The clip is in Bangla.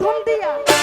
প্রথম দিয়া।